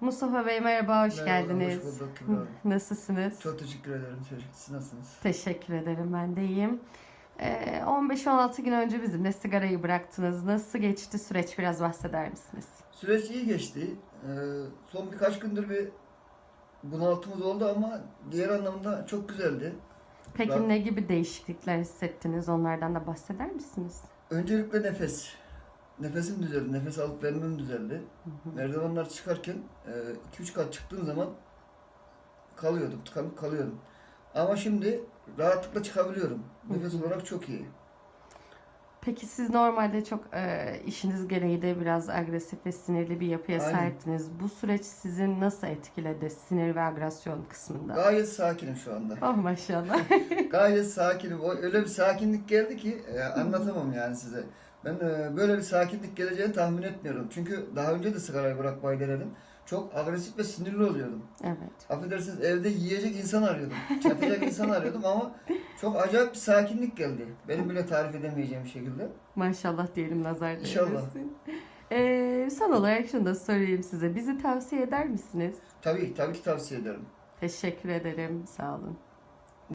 Mustafa Bey merhaba, hoş Merhaba, geldiniz. Hoş bulduk Kübra Hanım. Nasılsınız? Çok teşekkür ederim. Çocuk. Siz nasılsınız? Teşekkür ederim, ben de iyiyim. Ee, 15-16 gün önce bizimle sigarayı bıraktınız. Nasıl geçti süreç biraz bahseder misiniz? Süreç iyi geçti. Ee, son birkaç gündür bir bunaltımız oldu ama diğer anlamda çok güzeldi. Peki Ben- ne gibi değişiklikler hissettiniz? Onlardan da bahseder misiniz? Öncelikle nefes. Nefesim düzeldi. Nefes alıp vermem düzeldi. Merdivenler çıkarken 2-3 kat çıktığım zaman kalıyordum, tıkanıp kalıyordum. Ama şimdi rahatlıkla çıkabiliyorum. Nefes olarak çok iyi. Peki siz normalde çok e, işiniz gereği de biraz agresif ve sinirli bir yapıya Aynen. sahiptiniz. Bu süreç sizin nasıl etkiledi sinir ve agresyon kısmında? Gayet sakinim şu anda. Oh maşallah. Gayet sakinim. O öyle bir sakinlik geldi ki e, anlatamam yani size. Ben e, böyle bir sakinlik geleceğini tahmin etmiyorum. Çünkü daha önce de sigarayı bırakmayı denedim. Çok agresif ve sinirli oluyordum. evet. Affedersiniz evde yiyecek insan arıyordum. Çatacak insan arıyordum ama çok acayip bir sakinlik geldi. Benim bile tarif edemeyeceğim şekilde. Maşallah diyelim nazar İnşallah. Ee, son olarak şunu da sorayım size. Bizi tavsiye eder misiniz? Tabii tabii ki tavsiye ederim. Teşekkür ederim. Sağ olun.